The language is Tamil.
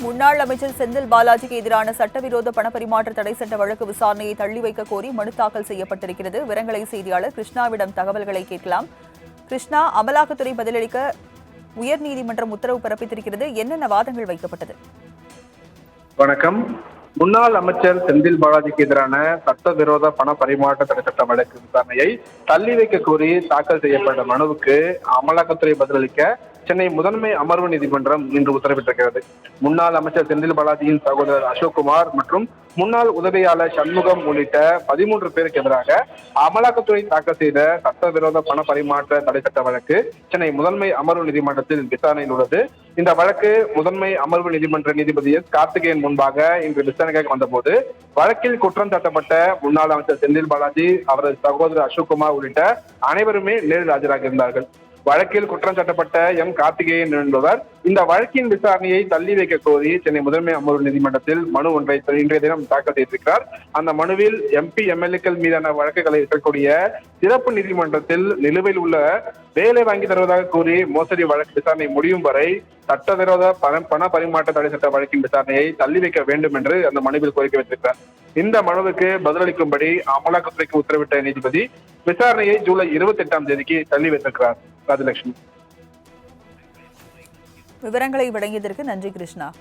முன்னாள் அமைச்சர் செந்தில் பாலாஜிக்கு எதிரான சட்டவிரோத பணப்பரிமாற்ற தடை சட்ட வழக்கு விசாரணையை தள்ளி வைக்க கோரி மனு தாக்கல் செய்யப்பட்டிருக்கிறது. விரங்கலை செய்தியாளர் கிருஷ்ணாவிடம் தகவல்களை கேட்கலாம். கிருஷ்ணா அமலாக்கத்துறை பதிலளிக்க உயர்நீதிமன்றம் உத்தரவு பிறப்பித்திருக்கிறது. என்னென்ன வாதங்கள் வைக்கப்பட்டது? வணக்கம். முன்னாள் அமைச்சர் செந்தில் பாலாஜிக்கு எதிரான சட்டவிரோத பண பரிமாற்ற தடை சட்ட வழக்கு விசாரணையை தள்ளி வைக்க கோரி தாக்கல் செய்யப்பட்ட மனுவுக்கு அமலாக்கத்துறை பதிலளிக்க சென்னை முதன்மை அமர்வு நீதிமன்றம் இன்று உத்தரவிட்டிருக்கிறது. முன்னாள் அமைச்சர் செந்தில் பாலாஜியின் சகோதரர் அசோக்குமார் மற்றும் முன்னாள் உதவியாளர் சண்முகம் உள்ளிட்ட பதிமூன்று பேருக்கு எதிராக அமலாக்கத்துறை தாக்கல் செய்த சட்டவிரோத பண பரிமாற்ற தடை சட்ட வழக்கு சென்னை முதன்மை அமர்வு நீதிமன்றத்தில் விசாரணையில் உள்ளது. இந்த வழக்கு முதன்மை அமர்வு நீதிமன்ற நீதிபதி எஸ். கார்த்திகேயன் முன்பாக இன்று விசாரணைக்கு வந்தபோது வழக்கில் குற்றம் சாட்டப்பட்ட முன்னாள் அமைச்சர் செந்தில் பாலாஜி அவரது சகோதரர் அசோக்குமார் உள்ளிட்ட அனைவருமே நேரில் ஆஜராகியிருந்தார்கள் வழக்கில் குற்றம் சாட்டப்பட்ட எம் கார்த்திகேயன் என்பவர் இந்த வழக்கின் விசாரணையை தள்ளி வைக்க கோரி சென்னை முதன்மை அமர்வு நீதிமன்றத்தில் மனு ஒன்றை இன்றைய தினம் தாக்கல் செய்திருக்கிறார். அந்த மனுவில் எம்பி எம்எல்ஏக்கள் மீதான வழக்குகளை இருக்கக்கூடிய சிறப்பு நீதிமன்றத்தில் நிலுவையில் உள்ள வேலை வாங்கி தருவதாக கூறி மோசடி வழக்கு விசாரணை முடியும் வரை சட்டவிரோத பண பண பரிமாற்ற தடை சட்ட வழக்கின் விசாரணையை தள்ளி வைக்க வேண்டும் என்று அந்த மனுவில் கோரிக்கை வைத்திருக்கிறார். இந்த மனுவுக்கு பதிலளிக்கும்படி அமலாக்கத்துறைக்கு உத்தரவிட்ட நீதிபதி விசாரணையை ஜூலை இருபத்தி எட்டாம் தேதிக்கு தள்ளி வைத்திருக்கிறார். ராஜலட்சுமி. விவரங்களை வழங்கியதற்கு நன்றி கிருஷ்ணா.